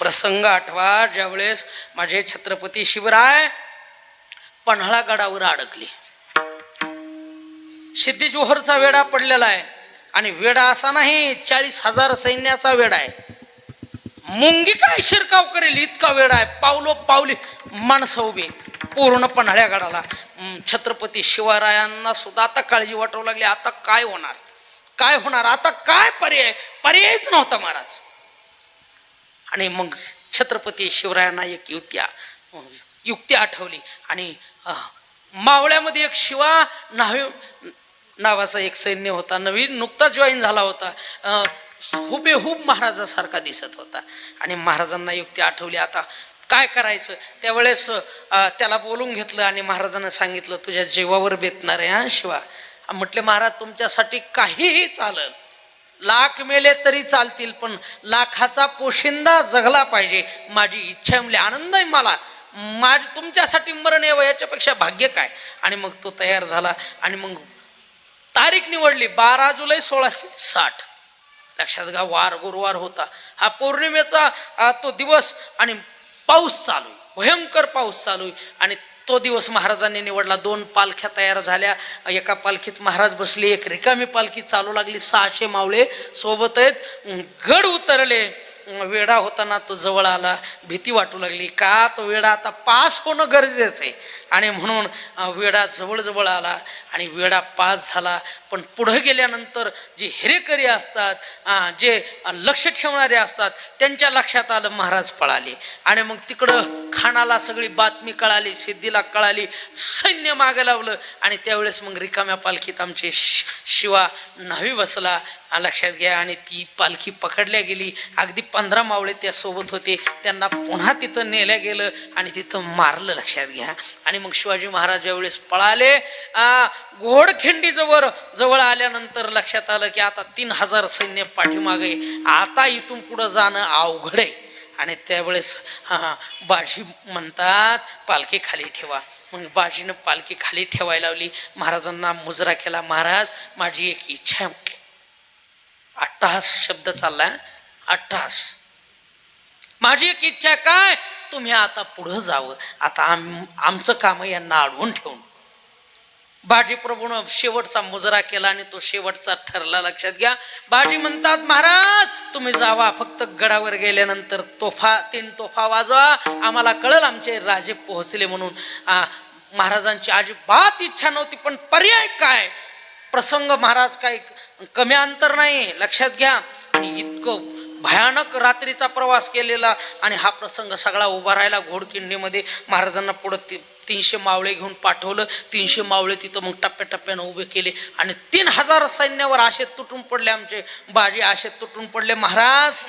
प्रसंग आठवा ज्यावेळेस माझे छत्रपती शिवराय पन्हाळा गडावर अडकले. सिद्धी जोहरचा वेढा पडलेला आहे आणि वेढा असा नाही चाळीस हजार सैन्याचा वेढा आहे. मुंगी काय शिरकाव करेल इतका वेळ आहे. पावलो पावली माणसं उभी पूर्ण पन्हाळ्या गडाला छत्रपती शिवरायांना सुद्धा आता काळजी वाटवू लागली. आता काय होणार? काय होणार? आता काय पर्याय? पर्यायच नव्हता महाराज. आणि मग छत्रपती शिवरायांना एक युक्ती युक्ती आठवली. आणि मावळ्यामध्ये एक शिवा नावे नावाचा एक सैन्य होता. नवीन नुकताच जॉईन झाला होता. हुबेहूब महाराजासारखा दिसत होता. आणि महाराजांना युक्ती आठवली. आता काय करायचं? त्यावेळेस त्याला बोलून घेतलं आणि महाराजांना सांगितलं तुझ्या जीवावर बेतणार आहे हा शिवा. म्हटले महाराज तुमच्यासाठी काहीही चालल. लाख मेले तरी चालतील पण लाखाचा पोशिंदा जगला पाहिजे. माझी इच्छा आहे म्हणले आनंद आहे मला. माझ तुमच्यासाठी मरण यावं याच्यापेक्षा भाग्य काय? आणि मग तो तयार झाला. आणि मग तारीख निवडली बारा जुलै सोळाशे साठ. लक्षात घ्या वार गुरुवार होता. हा पौर्णिमेचा तो दिवस आणि पाऊस चालू आहे. भयंकर पाऊस चालू आहे. आणि तो दिवस महाराजांनी निवडला. दोन पालख्या तयार झाल्या. एका पालखीत महाराज बसले एक रिकामी पालखी चालू लागली. सहाशे मावळे सोबत आहेत. गड उतरले. वेडा होताना तो जवळ आला भीती वाटू लागली का तो वेडा आता पास होणं गरजेचं आहे? आणि म्हणून वेडा जवळजवळ आला आणि वेडा पास झाला. पण पुढं गेल्यानंतर जे हिरेकरी असतात जे लक्ष ठेवणारे असतात त्यांच्या लक्षात आलं महाराज पळाले. आणि मग तिकडं खानाला सगळी बातमी कळाली सिद्धीला कळाली सैन्य मागे लावलं आणि त्यावेळेस मग रिकाम्या पालखीत आमचे शि- शिवा न्हावी बसला. लक्षात घ्या आणि ती पालखी पकडल्या गेली. अगदी पंधरा मावळे त्या सोबत होते. त्यांना पुन्हा तिथं नेल्या गेलं आणि तिथं मारलं लक्षात घ्या. आणि मग शिवाजी महाराज ज्यावेळेस पळाले आ, जवळ आल्यानंतर लक्षात आलं की आता तीन हजार सैन्य पाठीमागे आता इथून पुढं जाणं अवघड आहे. आणि त्यावेळेस हा बाजी म्हणतात पालखी खाली ठेवा. मग बाजीनं पालखी खाली ठेवायला लावली. महाराजांना मुजरा केला महाराज माझी एक इच्छा आहे. म्हटली शब्द चालला अठ्ठास माझी एक इच्छा काय? तुम्ही आता पुढं जावं. आता आम आमचं काम यांना अडवून ठेवून. बाजीप्रभूनं शेवटचा मुजरा केला आणि तो शेवटचा ठरला. लक्षात घ्या. बाजी म्हणतात महाराज तुम्ही जावा. फक्त गडावर गेल्यानंतर तोफा तीन तोफा वाजवा. आम्हाला कळल आमचे राजे पोहोचले म्हणून. महाराजांची अजिबात इच्छा नव्हती पण पर्याय काय? प्रसंग महाराज काय कमी अंतर नाही. लक्षात घ्या. आणि इतकं भयानक रात्रीचा प्रवास केलेला आणि हा प्रसंग सगळा उभा राहिला घोडकिंडीमध्ये महाराजांना पुढं ती तीनशे मावळे घेऊन पाठवलं. तीनशे मावळे तिथं मग टप्प्याटप्प्यानं उभे केले. आणि तीन हजार सैन्यावर आशे तुटून पडले आमचे बाजी आशे तुटून पडले. महाराज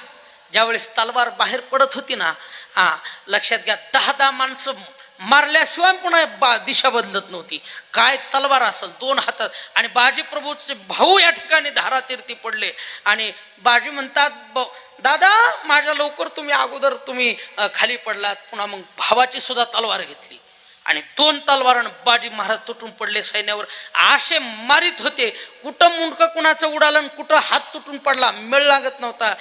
ज्यावेळेस तलवार बाहेर पडत होती ना हा लक्षात घ्या दहा दहा माणसं मारल्याशिवाय पुन्हा बा दिशा बदलत नव्हती. काय तलवार असेल दोन हातात. आणि बाजी प्रभूचे भाऊ या ठिकाणी धारातीर्थी पडले. आणि बाजी म्हणतात ब दादा माझ्या लवकर तुम्ही अगोदर तुम्ही खाली पडलात. पुन्हा मग भावाची सुद्धा तलवार घेतली. आणि दोन तलवारानं बाजी महाराज तुटून पडले सैन्यावर. आशे मारित होते. कुठं मुंडकं कुणाचं उडालं आणि कुठं हात तुटून पडला मेळ लागत नव्हता.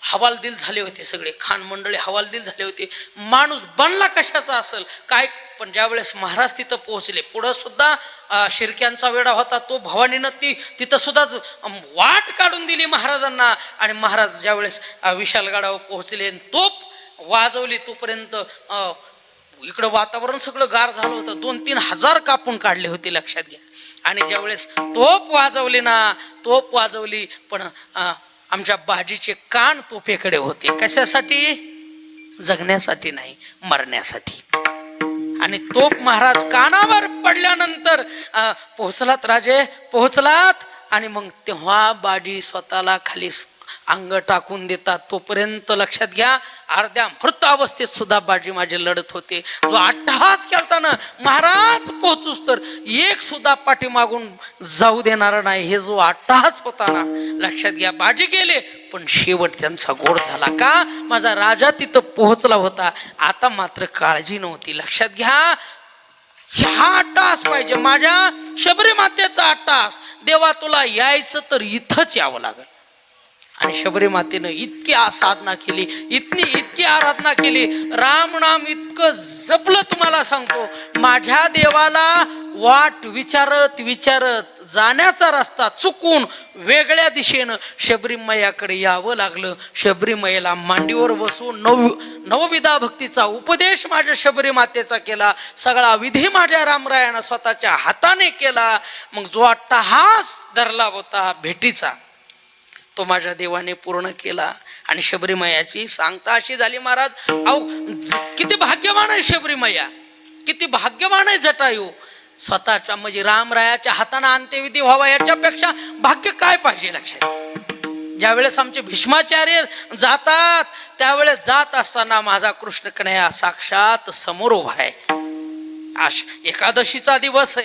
हवालदिल झाले होते सगळे. खान मंडळी हवालदिल झाले होते. माणूस बनला कशाचा असेल? काय? पण ज्यावेळेस महाराज तिथं पोहोचले पुढं सुद्धा शिरक्यांचा शिर्क्यांचा वेढा होता तो भवानीनं ती तिथं सुद्धा वाट काढून दिली महाराजांना. आणि महाराज ज्यावेळेस अं, विशालगडावर पोहोचले आणि तोप वाजवली तोपर्यंत अं, इकडं वातावरण सगळं गार झालं होतं. दोन तीन हजार कापून काढले होते लक्षात घ्या. आणि ज्यावेळेस तोप वाजवली ना तोप वाजवली पण आमच्या बाजीचे कान तोफेकडे होते. कशासाठी? जगण्यासाठी नाही मरण्यासाठी. आणि तोप महाराज कानावर पडल्यानंतर पोहोचलात राजे पोहोचलात. आणि मग तेव्हा बाजी स्वतःला खाली अंग टाकून देतात. तोपर्यंत लक्षात घ्या अर्ध्या मृत अवस्थेत सुद्धा बाजी माझे लढत होते. जो अट्टहास खेळताना महाराज पोहोचूस तर एक सुद्धा पाठीमागून जाऊ देणार नाही. हे जो अट्टहास होता ना लक्षात घ्या बाजी गेले पण शेवट त्यांचा गोड झाला का? माझा राजा तिथं पोहोचला होता. आता मात्र काळजी नव्हती. लक्षात घ्या ह्या अट्टास पाहिजे. माझ्या शबरी मातेचा अट्टास देवा तुला यायचं तर इथंच यावं लागल. आणि शबरी मातेनं इतकी साधना केली इतनी इतकी आराधना केली. राम नाम इतकं जपलं तुम्हाला सांगतो. माझ्या देवाला वाट विचारत विचारत जाण्याचा रस्ता चुकून वेगळ्या दिशेनं शबरीमयाकडे यावं लागलं. शबरीमयेला मांडीवर बसून नव नवविधा भक्तीचा उपदेश माझ्या शबरी मातेचा केला. सगळा विधी माझ्या रामरायानं स्वतःच्या हाताने केला. मग जो अट्टहास धरला होता भेटीचा तो माझ्या देवाने पूर्ण केला. आणि शबरीमयाची सांगता अशी झाली महाराज अहो किती भाग्यवान आहे शबरीमया. किती भाग्यवान आहे जटायू. स्वतःच्या म्हणजे रामरायाच्या हाताने अंत्यविधी व्हावा याच्यापेक्षा भाग्य काय पाहिजे लक्षात ज्यावेळेस आमचे भीष्माचार्य जातात त्यावेळेस जात असताना माझा कृष्ण कन्हया साक्षात समोर उभा आहे. आश एकादशीचा दिवस आहे.